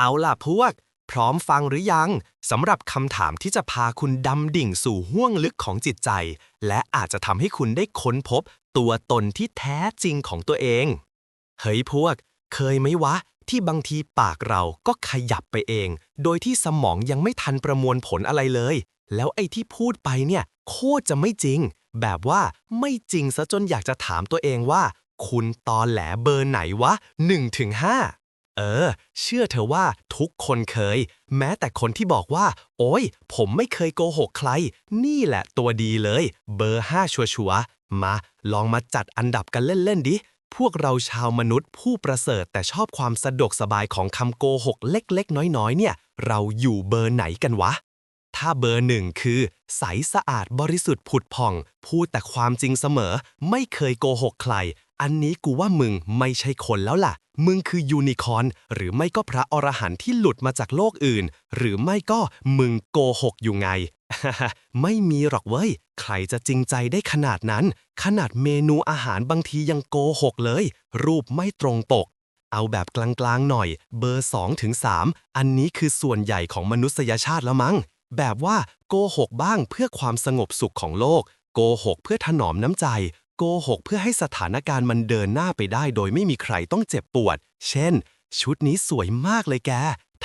เอาล่ะพวก พร้อมฟังหรือยังสำหรับคำถามที่จะพาคุณดำดิ่งสู่ห้วงลึกของจิตใจ และอาจจะทำให้คุณได้ค้นพบตัวตนที่แท้จริงของตัวเอง เฮ้ยพวก เคยไหมวะ ที่บางทีปากเราก็ขยับไปเอง โดยที่สมองยังไม่ทันประมวลผลอะไรเลย แล้วไอ้ที่พูดไปเนี่ย โคตรจะไม่จริง แบบว่าไม่จริงซะจนอยากจะถามตัวเองว่า คุณตอนแหลเบอร์ไหนวะ1ถึง5 เออ เชื่อเธอว่าทุกคนเคย แม้แต่คนที่บอกว่า โอ้ย ผมไม่เคยโกหกใคร นี่แหละตัวดีเลย เบอร์5ชัวร์ๆมา ลองมาจัดอันดับกันเล่น ๆ ดิ พวกเราชาวมนุษย์ผู้ประเสริฐแต่ชอบความสะดวกสบายของคำโกหกเล็ก ๆ น้อย ๆ เนี่ย เราอยู่เบอร์ไหนกันวะ ถ้าเบอร์หนึ่งคือ ใสสะอาดบริสุทธิ์ผุดผ่อง พูดแต่ความจริงเสมอ ไม่เคยโกหกใคร อันนี้กูว่ามึงไม่ใช่คนแล้วล่ะ มึงคือยูนิคอร์นหรือไม่ก็พระอรหันต์ที่หลุดมาจากโลกอื่น หรือไม่ก็มึงโกหกอยู่ไง ไม่มีหรอกเว้ย ใครจะจริงใจได้ขนาดนั้น ขนาดเมนูอาหารบางทียังโกหกเลย รูปไม่ตรงปกเอาแบบกลางๆหน่อย เบอร์2ถึง3อันนี้คือส่วนใหญ่ของมนุษยชาติแล้วมั้ง แบบว่าโกหกบ้างเพื่อความสงบสุขของโลก โกหกเพื่อถนอมน้ำใจ โกหกเพื่อให้สถานการณ์มันเดินหน้าไปได้ โดยไม่มีใครต้องเจ็บปวด เช่น ชุดนี้สวยมากเลยแก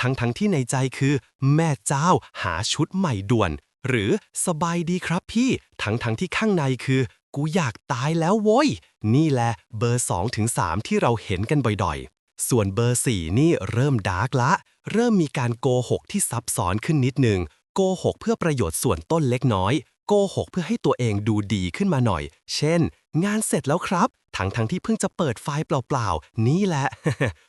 ทั้งทั้งๆที่ในใจคือ แม่เจ้าหาชุดใหม่ด่วน หรือสบายดีครับพี่ ทั้งทั้งๆที่ข้างในคือ กูอยากตายแล้วโว้ย นี่แหละเบอร์2ถึง3ที่เราเห็นกันบ่อยๆ ส่วนเบอร์4นี่เริ่มดาร์กละ เริ่มมีการโกหกที่ซับซ้อนขึ้นนิดหนึ่งโกหกเพื่อประโยชน์ส่วนต้นเล็กน้อย โกหกเพื่อให้ตัวเองดูดีขึ้นมาหน่อย เช่น งานเสร็จแล้วครับ ทั้งทั้งที่เพิ่งจะเปิดไฟล์เปล่าๆ นี่แหละ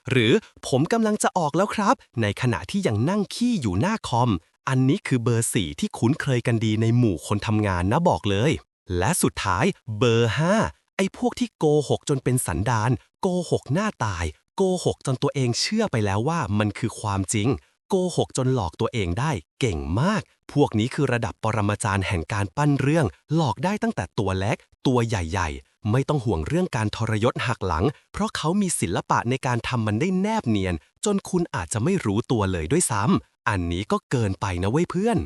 หรือผมกำลังจะออกแล้วครับ ในขณะที่ยังนั่งขี้อยู่หน้าคอม อันนี้คือเบอร์สี่ที่คุ้นเคยกันดีในหมู่คนทำงานนะบอกเลย และสุดท้ายเบอร์5ไอ้พวกที่โกหกจนเป็นสันดานโกหกหน้าตาย โกหกจนตัวเองเชื่อไปแล้วว่ามันคือความจริง โกหกจนหลอกตัวเองได้ เก่งมาก พวกนี้คือระดับปรมาจารย์แห่งการปั้นเรื่อง หลอกได้ตั้งแต่ตัวเล็ก ตัวใหญ่ ๆ ไม่ต้องห่วงเรื่องการทรยศหักหลัง เพราะเขามีศิลปะในการทำมันได้แนบเนียน จนคุณอาจจะไม่รู้ตัวเลยด้วยซ้ำอันนี้ก็เกินไปนะเว้ยเพื่อน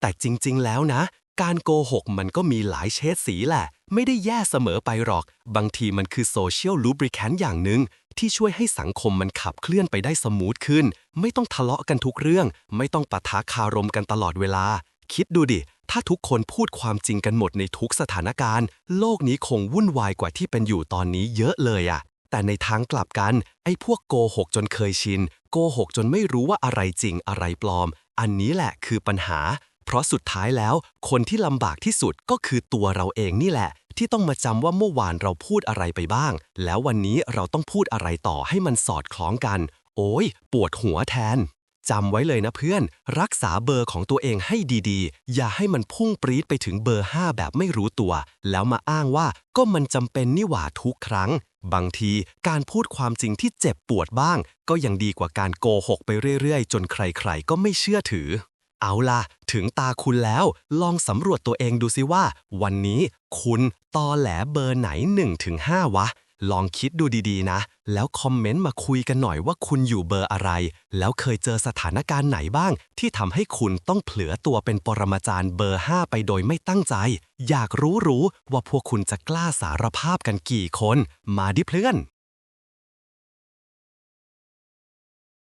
แต่จริง ๆ แล้วนะ การโกหกมันก็มีหลายเฉดสีแหละ ไม่ได้แย่เสมอไปหรอก บางทีมันคือโซเชียลลูบริแคนอย่างหนึ่ง ที่ช่วยให้สังคมมันขับเคลื่อนไปได้สมูทขึ้น ไม่ต้องทะเลาะกันทุกเรื่อง ไม่ต้องปะทะคารมกันตลอดเวลา คิดดูดิ ถ้าทุกคนพูดความจริงกันหมดในทุกสถานการณ์ โลกนี้คงวุ่นวายกว่าที่เป็นอยู่ตอนนี้เยอะเลยอะแต่ในทางกลับกัน ไอ้พวกโกหกจนเคยชิน โกหกจนไม่รู้ว่าอะไรจริงอะไรปลอม อันนี้แหละคือปัญหา เพราะสุดท้ายแล้ว คนที่ลำบากที่สุดก็คือตัวเราเองนี่แหละ ที่ต้องมาจำว่าเมื่อวานเราพูดอะไรไปบ้าง แล้ววันนี้เราต้องพูดอะไรต่อให้มันสอดคล้องกัน โอ้ย ปวดหัวแทนจำไว้เลยนะเพื่อน รักษาเบอร์ของตัวเองให้ดีๆ อย่าให้มันพุ่งปรี๊ดไปถึงเบอร์ 5 แบบไม่รู้ตัว แล้วมาอ้างว่าก็มันจำเป็นนี่หว่าทุกครั้ง บางทีการพูดความจริงที่เจ็บปวดบ้าง ก็ยังดีกว่าการโกหกไปเรื่อยๆ จนใครๆ ก็ไม่เชื่อถือ เอาล่ะ ถึงตาคุณแล้ว ลองสำรวจตัวเองดูสิว่า วันนี้คุณตอแหลเบอร์ไหน 1-5 วะ ลองคิดดูดีๆนะ แล้วคอมเมนต์มาคุยกันหน่อยว่าคุณอยู่เบอร์อะไร แล้วเคยเจอสถานการณ์ไหนบ้าง ที่ทำให้คุณต้องเผลือตัวเป็นปรมาจารย์เบอร์ 5 ไปโดยไม่ตั้งใจ อยากรู้รู้ว่าพวกคุณจะกล้าสารภาพกันกี่คน มาดิเพื่อน